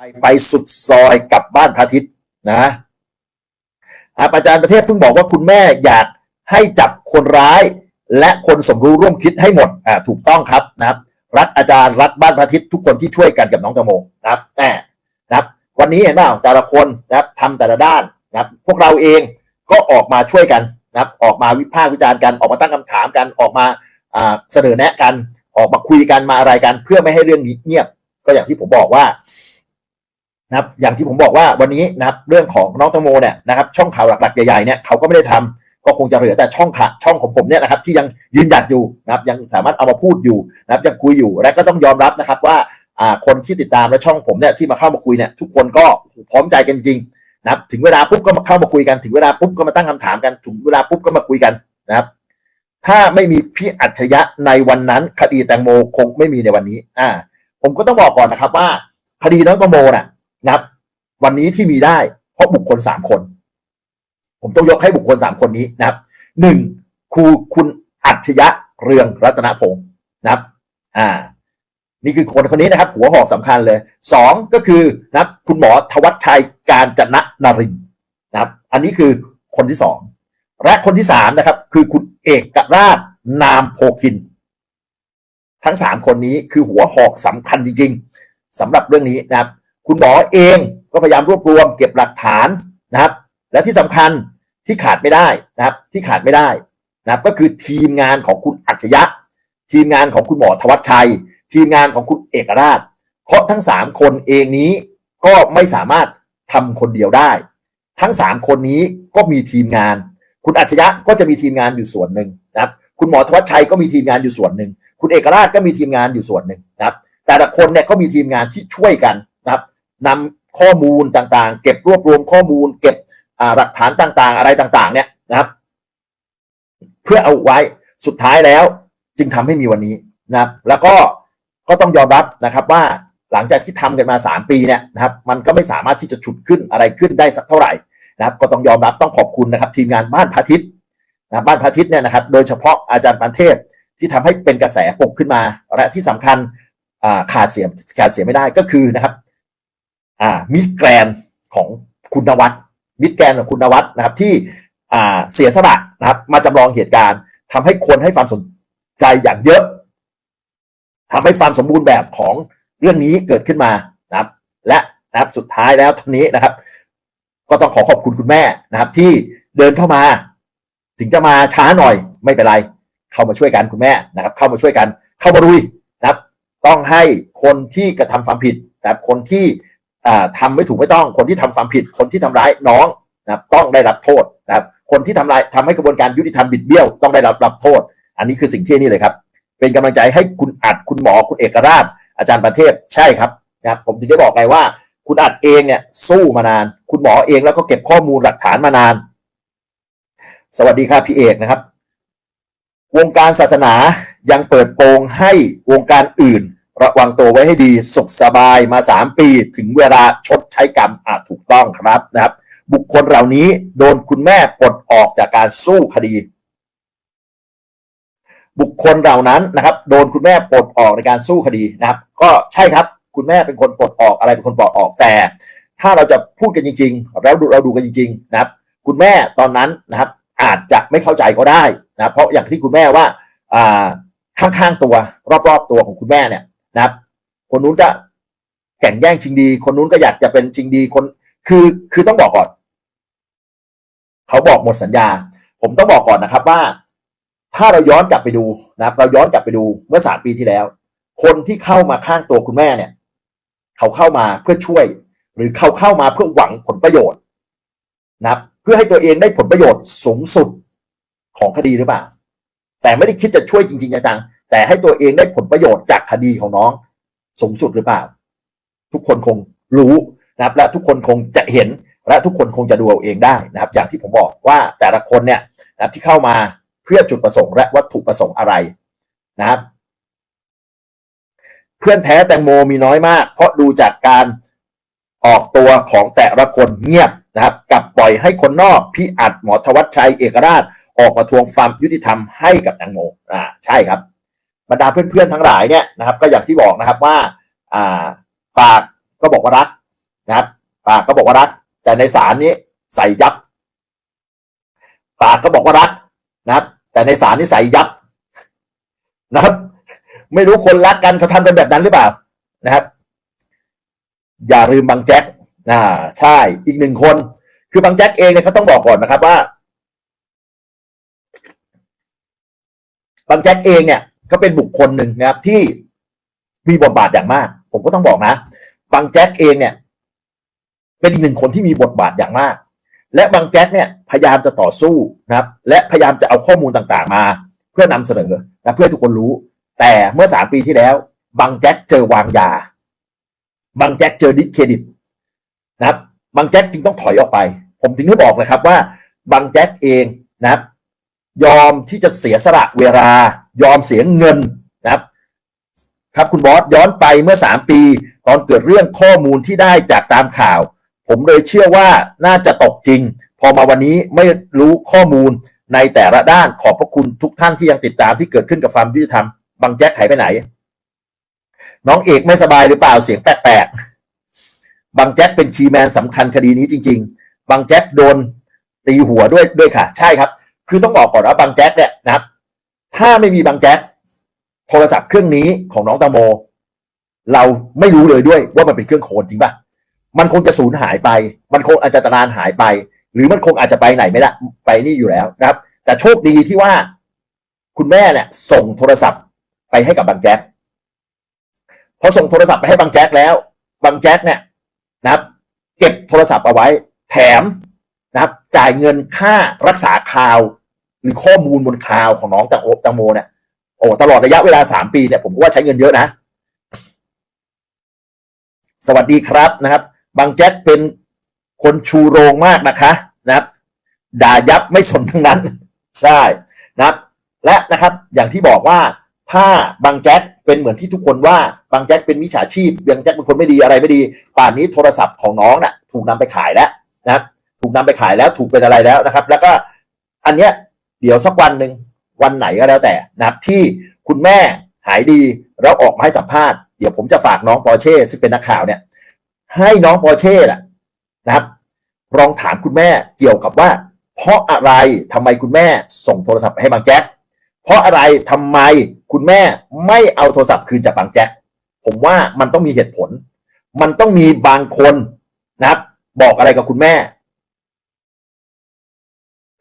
ไปไปสุดซอยกลับบ้านพระอาทิตย์นะอาจารย์ประเทศเพิ่งบอกว่าคุณแม่อยากให้จับคนร้าย และคนสมรู้ร่วมคิดให้หมดอ่าถูกต้องครับนะครับ รักอาจารย์รักบ้านพระอาทิตย์ทุกคนที่ช่วยกันกับน้องตงโมนะครับแน่นะครับ วันนี้เห็นเปล่าแต่ละคนนะครับทำแต่ละด้านนะครับ พวกเราเองก็ออกมาช่วยกันนะครับ ออกมาวิพากษ์วิจารณ์กันออกมาตั้งคำถามกันออกมาอ่าเสนอแนะกัน ออกมาคุยกันมาอะไรกัน เพื่อไม่ให้เรื่องนี้เงียบ ก็อย่างที่ผมบอกว่า นะครับอย่างที่ผมบอกว่าวันนี้นะครับเรื่องของน้องแตงโมเนี่ยนะครับช่องข่าวหลักๆใหญ่ๆเนี่ยเขาก็ไม่ได้ทำก็คงจะเหลือแต่ช่องข่าช่องของผมเนี่ยนะครับที่ยังยืนหยัดอยู่นะครับยังสามารถเอามาพูดอยู่นะครับยังคุยอยู่และก็ต้องยอมรับนะครับว่าอ่าคนที่ติดตามและช่องผมเนี่ยที่มาเข้ามาคุยเนี่ยทุกคนก็พร้อมใจกันจริงนะครับถึงเวลาปุ๊บก็มาเข้ามาคุยกันถึงเวลาปุ๊บก็มาตั้งคำถามกันถึงเวลาปุ๊บก็มาคุยกันนะครับ ถ้าไม่มีพี่อัจฉริยะในวันนั้น คดีแตงโมคงไม่มีในวันนี้ อ่า ผมก็ต้องบอกก่อนนะครับว่า คดีน้องแตงโมน่ะ นะครับ วันนี้ที่มีได้ เพราะบุคคลสามคน ผมต้องยกให้บุคคลสามคนนี้นะครับหนึ่งครูคุณอัจฉริยะเรืองรัตนพงศ์นะครับ อ่า นี่คือคนคนนี้นะครับ หัวหอกสำคัญเลยสองก็คือนะครับ คุณหมอทวัชชัยการจนะนรินร์นะครับ อันนี้คือคนที่สองและคนที่สามนะครับ คือคุณเอกราชนามโพคิน ทั้งสามคนนี้คือหัวหอกสำคัญจริง ๆสำหรับเรื่องนี้นะครับ คุณหมอเองก็พยายามรวบรวมเก็บหลักฐานนะครับ และที่สำคัญที่ขาดไม่ได้นะครับ ที่ขาดไม่ได้นะครับก็คือทีมงานของคุณอัจฉริยะ ทีมงานของคุณหมอทวัชชัย ทีมงานของคุณเอกราช เพราะทั้งสามคนเองนี้ก็ไม่สามารถทำคนเดียวได้ ทั้งสามคนนี้ก็มีทีมงาน คุณอัจฉริยะก็จะมีทีมงานอยู่ส่วนหนึ่งนะครับคุณหมอทวัชชัยก็มีทีมงานอยู่ส่วนหนึ่ง คุณเอกราชก็มีทีมงานอยู่ส่วนหนึ่งนะครับแต่ละคนเนี่ยก็มีทีมงานที่ช่วยกัน นะครับนำข้อมูลต่างๆ เก็บรวบรวมข้อมูล เก็บหลักฐานต่างๆ อะไรต่างๆ เนี่ยนะครับ เพื่อเอาไว้สุดท้ายแล้ว จึงทำให้มีวันนี้นะครับ แล้วก็ก็ต้องยอมรับนะครับว่าหลังจากที่ทำกันมา 3 ปีเนี่ยนะครับ มันก็ไม่สามารถที่จะฉุดขึ้นอะไรขึ้นได้สักเท่าไหร่นะครับ ก็ต้องยอมรับต้องขอบคุณนะครับ ทีมงานบ้านพระทิตย์นะบ้านพระทิตย์เนี่ยนะครับ โดยเฉพาะอาจารย์ปานเทพที่ทำให้เป็นกระแสปกขึ้นมา และที่สำคัญขาดเสียขาดเสียไม่ได้ก็คือนะครับ อ่ามิดแกรนของคุณนวัดมิดแกรนของคุณนวัดนะครับที่อ่าเสียสละนะครับ มาจำลองเหตุการณ์ทำให้คนให้ความสนใจอย่างเยอะทำให้ความสมบูรณ์แบบของเรื่องนี้เกิดขึ้นมานะครับ และนะครับสุดท้ายแล้วทีนี้นะครับ ก็ต้องขอขอบคุณคุณแม่นะครับ ที่เดินเข้ามา ถึงจะมาช้าหน่อยไม่เป็นไร เข้ามาช่วยกันคุณแม่นะครับ เข้ามาช่วยกัน เข้ามาลุยนะครับ ต้องให้คนที่กระทำความผิดนะครับคนที่ อ่าทำไม่ถูกไม่ต้องคนที่ทำความผิดคนที่ทำร้ายน้องนะครับต้องได้รับโทษนะครับคนที่ทำลายทำให้กระบวนการยุติธรรมบิดเบี้ยวต้องได้รับรับโทษ อันนี้คือสิ่งที่นี่เลยครับ เป็นกำลังใจให้คุณอัดคุณหมอคุณเอกราช อาจารย์ประเทศใช่ครับนะครับผมถึงได้บอกไงว่า คุณอัดเองเนี่ยสู้มานาน คุณหมอเองแล้วก็เก็บข้อมูลหลักฐานมานาน สวัสดีครับพี่เอกนะครับ วงการศาสนายังเปิดโปงให้วงการอื่น ระวังตัวไว้ให้ดีสุขสบายมา 3 ปี ถึงเวลาชดใช้กรรมอาจถูกต้องครับนะครับ บุคคลเหล่านี้โดนคุณแม่ปลดออกจากการสู้คดี บุคคลเหล่านั้นนะครับ โดนคุณแม่ปลดออกในการสู้คดีนะครับ ก็ใช่ครับคุณแม่เป็นคนปลดออกอะไรเป็นคนปลดออกแต่ ถ้าเราจะพูดกันจริง ๆ แล้วเราดูกันจริง ๆ นะครับ คุณแม่ตอนนั้นนะครับ อาจจะไม่เข้าใจก็ได้นะเพราะอย่างที่คุณแม่ว่าข้างๆตัวรอบๆตัวของคุณแม่เนี่ย นะครับ คนนู้นก็แข่งแย่งชิงดี คนนู้นก็อยากจะเป็นชิงดีคนคือคือต้องบอกก่อน เขาบอกหมดสัญญา ผมต้องบอกก่อนนะครับว่า ถ้าเราย้อนกลับไปดูนะครับ เราย้อนกลับไปดูเมื่อสามปีที่แล้ว คนที่เข้ามาข้างตัวคุณแม่เนี่ย เขาเข้ามาเพื่อช่วย หรือเขาเข้ามาเพื่อหวังผลประโยชน์นะครับ เพื่อให้ตัวเองได้ผลประโยชน์สูงสุดของคดีหรือเปล่า แต่ไม่ได้คิดจะช่วยจริงๆจังๆ แต่ให้ตัวเองได้ผลประโยชน์จากคดีของน้องสูงสุดหรือเปล่า ทุกคนคงรู้นะครับ และทุกคนคงจะเห็นและทุกคนคงจะดูเอาเองได้นะครับ อย่างที่ผมบอกว่าแต่ละคนเนี่ยนะครับที่เข้ามาเพื่อจุดประสงค์และวัตถุประสงค์อะไรนะครับ เพื่อนแท้แตงโมมีน้อยมาก เพราะดูจากการออกตัวของแต่ละคนเงียบนะครับ กับปล่อยให้คนนอกพี่อัดหมอทวัชชัยเอกราช ออกมาทวงความยุติธรรมให้กับแตงโมอ่าใช่ครับ บรรดาเพื่อนๆทั้งหลายเนี่ยนะครับ ก็อย่างที่บอกนะครับว่าอ่าปากก็บอกว่ารักนะครับ ปากก็บอกว่ารัก แต่ในศาลนี้ใส่ยับ ปากก็บอกว่ารักนะครับ แต่ในศาลนี่ใส่ยับนะครับ ไม่รู้คนรักกันเขาทำกันแบบนั้นหรือเปล่านะครับ อย่าลืมบางแจ็คอ่าใช่อีกหนึ่งคน คือบางแจ็คเองเนี่ยเขาต้องบอกก่อนนะครับว่าบางแจ็คเองเนี่ย ก็เป็นบุคคลหนึ่งนะครับที่มีบทบาทอย่างมาก ผมก็ต้องบอกนะบางแจ็คเองเนี่ย เป็นอีกหนึ่งคนที่มีบทบาทอย่างมาก และบางแจ็คเนี่ยพยายามจะต่อสู้นะครับ และพยายามจะเอาข้อมูลต่างๆมา เพื่อนำเสนอนะเพื่อทุกคนรู้ แต่เมื่อสามปีที่แล้วบางแจ็คเจอวางยาบางแจ็คเจอดิสเครดิตนะครับบางแจ็คจึงต้องถอยออกไป ผมถึงได้บอกนะครับว่าบางแจ็คเองนะครับ ยอมที่จะเสียสละเวลายอมเสียเงินนะครับครับคุณบอสย้อนไปเมื่อสามปี ตอนเกิดเรื่องข้อมูลที่ได้จากตามข่าว ผมเลยเชื่อว่าน่าจะตกจริง พอมาวันนี้ไม่รู้ข้อมูลในแต่ละด้านขอบพระคุณทุกท่านที่ยังติดตามที่เกิดขึ้นกับฟาร์มยุติธรรมบางแจ็คหายไปไหน น้องเอกไม่สบายหรือเปล่าเสียงแปลกๆบางแจ็คเป็นคีย์แมนสำคัญคดีนี้จริง ๆ บางแจ็คโดนตีหัวด้วยด้วยค่ะ ใช่ครับ คือต้องบอกก่อนว่าบางแจ็คเนี่ยนะครับ ถ้าไม่มีบางแจ็คโทรศัพท์เครื่องนี้ของน้องตังโม เราไม่รู้เลยด้วยว่ามันเป็นเครื่องโคนจริงปะมันคงจะสูญหายไป มันคงอาจจะตนานหายไป หรือมันคงอาจจะไปไหนไม่ได้ไปนี่อยู่แล้วนะครับ แต่โชคดีที่ว่า คุณแม่เนี่ยส่งโทรศัพท์ไปให้กับบางแจ็คพอส่งโทรศัพท์ไปให้บางแจ็คแล้วบางแจ็คเนี่ยนะครับ เก็บโทรศัพท์เอาไว้ แถมนะครับ จ่ายเงินค่ารักษาคาว หรือข้อมูลบนคลาวของน้องตังโอตังโมเนี่ยโอ้ตลอดระยะเวลาสามปีเนี่ยผมก็ว่าใช้เงินเยอะนะ สวัสดีครับนะครับ บางแจ็คเป็นคนชูโรงมากนะคะนะครับ ด่ายับไม่สนทั้งนั้น ใช่นะครับ และนะครับอย่างที่บอกว่าถ้าบางแจ็คเป็นเหมือนที่ทุกคนว่าบางแจ็คเป็นมิจฉาชีพบางแจ็คเป็นคนไม่ดีอะไรไม่ดี ป่านนี้โทรศัพท์ของน้องน่ะ ถูกนำไปขายแล้วนะครับ ถูกนำไปขายแล้วถูกเป็นอะไรแล้วนะครับ แล้วก็อันเนี้ย เดี๋ยวสักวันหนึ่งวันไหนก็แล้วแต่นะครับที่คุณแม่หายดีแล้วออกมาให้สัมภาษณ์เดี๋ยวผมจะฝากน้องปอเช่ซึ่งเป็นนักข่าวเนี่ย ให้น้องปอเช่นะนะครับลองถามคุณแม่เกี่ยวกับว่า เพราะอะไรทำไมคุณแม่ส่งโทรศัพท์ให้บางแจ็คเพราะอะไรทำไมคุณแม่ไม่เอาโทรศัพท์คืนจากบางแจ็คผมว่ามันต้องมีเหตุผล มันต้องมีบางคนนะครับ บอกอะไรกับคุณแม่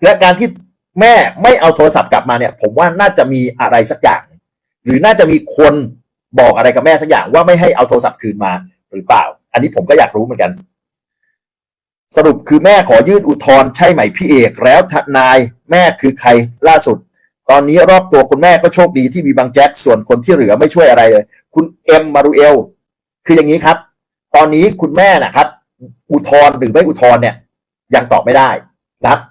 และการที่ แม่ไม่เอาโทรศัพท์กลับมาเนี่ย ผมว่าน่าจะมีอะไรสักอย่าง หรือน่าจะมีคนบอกอะไรกับแม่สักอย่างว่าไม่ให้เอาโทรศัพท์คืนมาหรือเปล่า อันนี้ผมก็อยากรู้เหมือนกัน สรุปคือแม่ขอยื่นอุทธรณ์ใช่ไหมพี่เอก แล้วทนายแม่คือใครล่าสุด ตอนนี้รอบตัวคุณแม่ก็โชคดีที่มีบางแจ็คส่วนคนที่เหลือไม่ช่วยอะไรเลย คุณเอ็มมารูเอลคืออย่างนี้ครับ ตอนนี้คุณแม่นะครับ อุทธรณ์หรือไม่อุทธรณ์เนี่ย ยังตอบไม่ได้นะครับ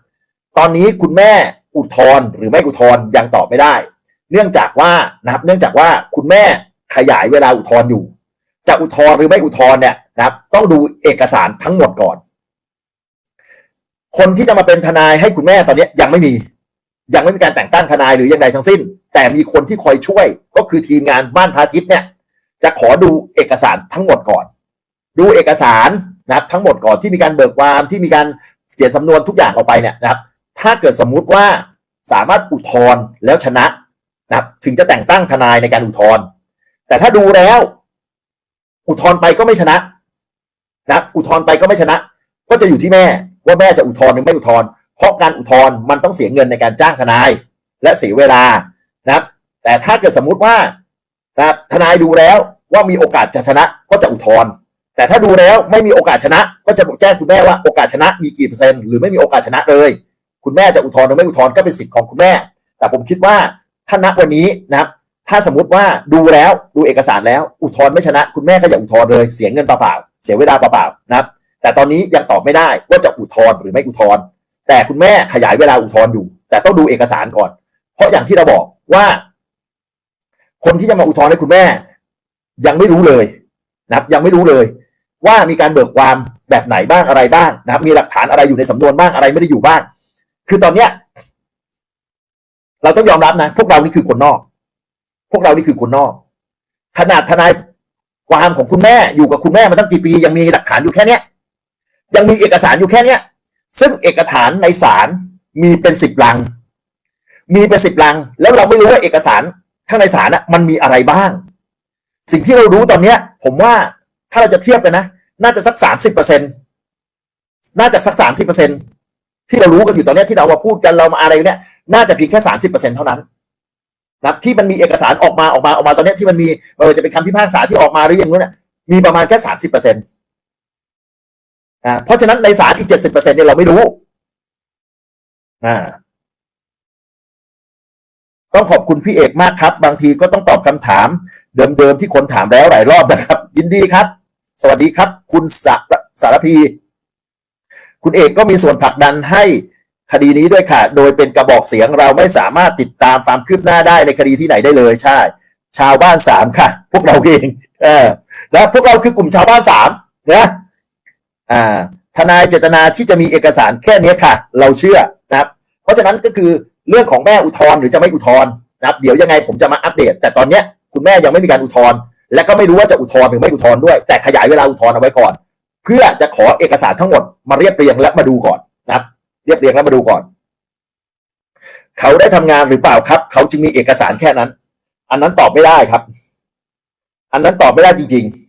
ตอนนี้คุณแม่ อุทธรณ์หรือไม่อุทธรณ์ยังตอบไม่ได้ เนื่องจากว่านะครับ เนื่องจากว่าคุณแม่ขยายเวลาอุทธรณ์อยู่ จะอุทธรณ์หรือไม่อุทธรณ์เนี่ยนะครับ ต้องดูเอกสารทั้งหมดก่อน คนที่จะมาเป็นทนายให้คุณแม่ตอนนี้ยังไม่มี ยังไม่มีการแต่งตั้งทนายหรือยังใดทั้งสิ้น แต่มีคนที่คอยช่วยก็คือทีมงานบ้านพาทิตย์เนี่ย จะขอดูเอกสารทั้งหมดก่อน ดูเอกสารนะครับทั้งหมดก่อนที่มีการเบิกความที่มีการเขียนสำนวนทุกอย่างออกไปเนี่ยนะครับ ถ้าเกิดสมมุติว่าสามารถอุทธรณ์แล้วชนะนะถึงจะแต่งตั้งทนายในการอุทธรณ์แต่ถ้าดูแล้ว อุทธรณ์ไปก็ไม่ชนะนะอุทธรณ์ไปก็ไม่ชนะ ก็จะอยู่ที่แม่ว่าแม่จะอุทธรณ์หรือไม่อุทธรณ์เพราะการอุทธรณ์มันต้องเสียเงินในการจ้างทนาย และเสียเวลานะครับ แต่ถ้าเกิดสมมุติว่านะทนายดูแล้วว่ามีโอกาสจะชนะก็จะอุทธรณ์แต่ถ้าดูแล้วไม่มีโอกาสชนะ ก็จะแจ้งคุณแม่ว่าโอกาสชนะมีกี่เปอร์เซ็นต์หรือไม่มีโอกาสชนะเลย คุณแม่จะอุทธรณ์หรือไม่อุทธรณ์ก็เป็นสิทธิ์ของคุณแม่ แต่ผมคิดว่าถ้าณวันนี้นะครับถ้าสมมติว่าดูแล้วดูเอกสารแล้วอุทธรณ์ไม่ชนะ คุณแม่ก็อย่าอุทธรณ์เลยเสียเงินเปล่าๆเสียเวลาเปล่าๆนะครับแต่ตอนนี้ยังตอบไม่ได้ว่าจะอุทธรณ์หรือไม่อุทธรณ์แต่คุณแม่ขยายเวลาอุทธรณ์อยู่ แต่ต้องดูเอกสารก่อน เพราะอย่างที่เราบอกว่า คนที่จะมาอุทธรณ์ให้คุณแม่ ยังไม่รู้เลยนะครับ ยังไม่รู้เลย ว่ามีการเบิกความแบบไหนบ้างอะไรบ้างนะครับ มีหลักฐานอะไรอยู่ในสำนวนบ้างอะไรไม่ได้อยู่บ้าง คือตอนเนี้ย เราต้องยอมรับนะ พวกเรานี่คือคนนอก พวกเรานี่คือคนนอก ขนาดทนายความของคุณแม่อยู่กับคุณแม่มาตั้งกี่ปี ยังมีหลักฐานอยู่แค่เนี้ย ยังมีเอกสารอยู่แค่เนี้ย ซึ่งเอกสารในศาลมีเป็นสิบลัง มีเป็นสิบลัง แล้วเราไม่รู้ว่าเอกสารข้างในศาลน่ะมันมีอะไรบ้าง สิ่งที่เรารู้ตอนเนี้ย ผมว่าถ้าเราจะเทียบกันนะ น่าจะสักสามสิบเปอร์เซ็นน่าจะสักสามสิบเปอร์เซ็นต์ ที่เรารู้กันอยู่ตอนนี้ที่เรามาพูดกันเรามาอะไรเนี่ย น่าจะเพียงแค่สามสิบเปอร์เซ็นเท่านั้นนะที่มันมีเอกสารออกมาออกมาออกมาตอนนี้ที่มันมีไม่ว่าจะเป็นคำพิพากษาที่ออกมาหรืออย่างนู้นน่ะมีประมาณแค่สามสิบเปอร์เซ็นต์อ่าเพราะฉะนั้นในศาลอีกเจ็ดสิบเปอร์เซ็นต์เนี่ยเราไม่รู้อ่าต้องขอบคุณพี่เอกมากครับ บางทีก็ต้องตอบคำถาม เดิมๆที่คนถามแล้วหลายรอบนะครับ ยินดีครับ สวัสดีครับ คุณสารสารพี คุณเอกก็มีส่วนผลักดันให้คดีนี้ด้วยค่ะ โดยเป็นกระบอกเสียงเราไม่สามารถติดตามความคืบหน้าได้ในคดีที่ไหนได้เลยใช่ ชาวบ้านสามค่ะ พวกเราเองเออแล้วพวกเราคือกลุ่มชาวบ้านสามนะอ่าทนายเจตนาที่จะมีเอกสารแค่นี้ค่ะ เราเชื่อนะครับ เพราะฉะนั้นก็คือเรื่องของแม่อุทธรณ์หรือจะไม่อุทธรณ์นะครับ เดี๋ยวยังไงผมจะมาอัปเดต แต่ตอนเนี้ยคุณแม่ยังไม่มีการอุทธรณ์และก็ไม่รู้ว่าจะอุทธรณ์หรือไม่อุทธรณ์ด้วย แต่ขยายเวลาอุทธรณ์เอาไว้ก่อนเพื่อจะขอเอกสารทั้งหมดมาเรียบเรียงและมาดูก่อนนะครับ เรียบเรียงและมาดูก่อน เขาได้ทำงานหรือเปล่าครับ เขาจึงมีเอกสารแค่นั้น อันนั้นตอบไม่ได้ครับ อันนั้นตอบไม่ได้จริง ๆ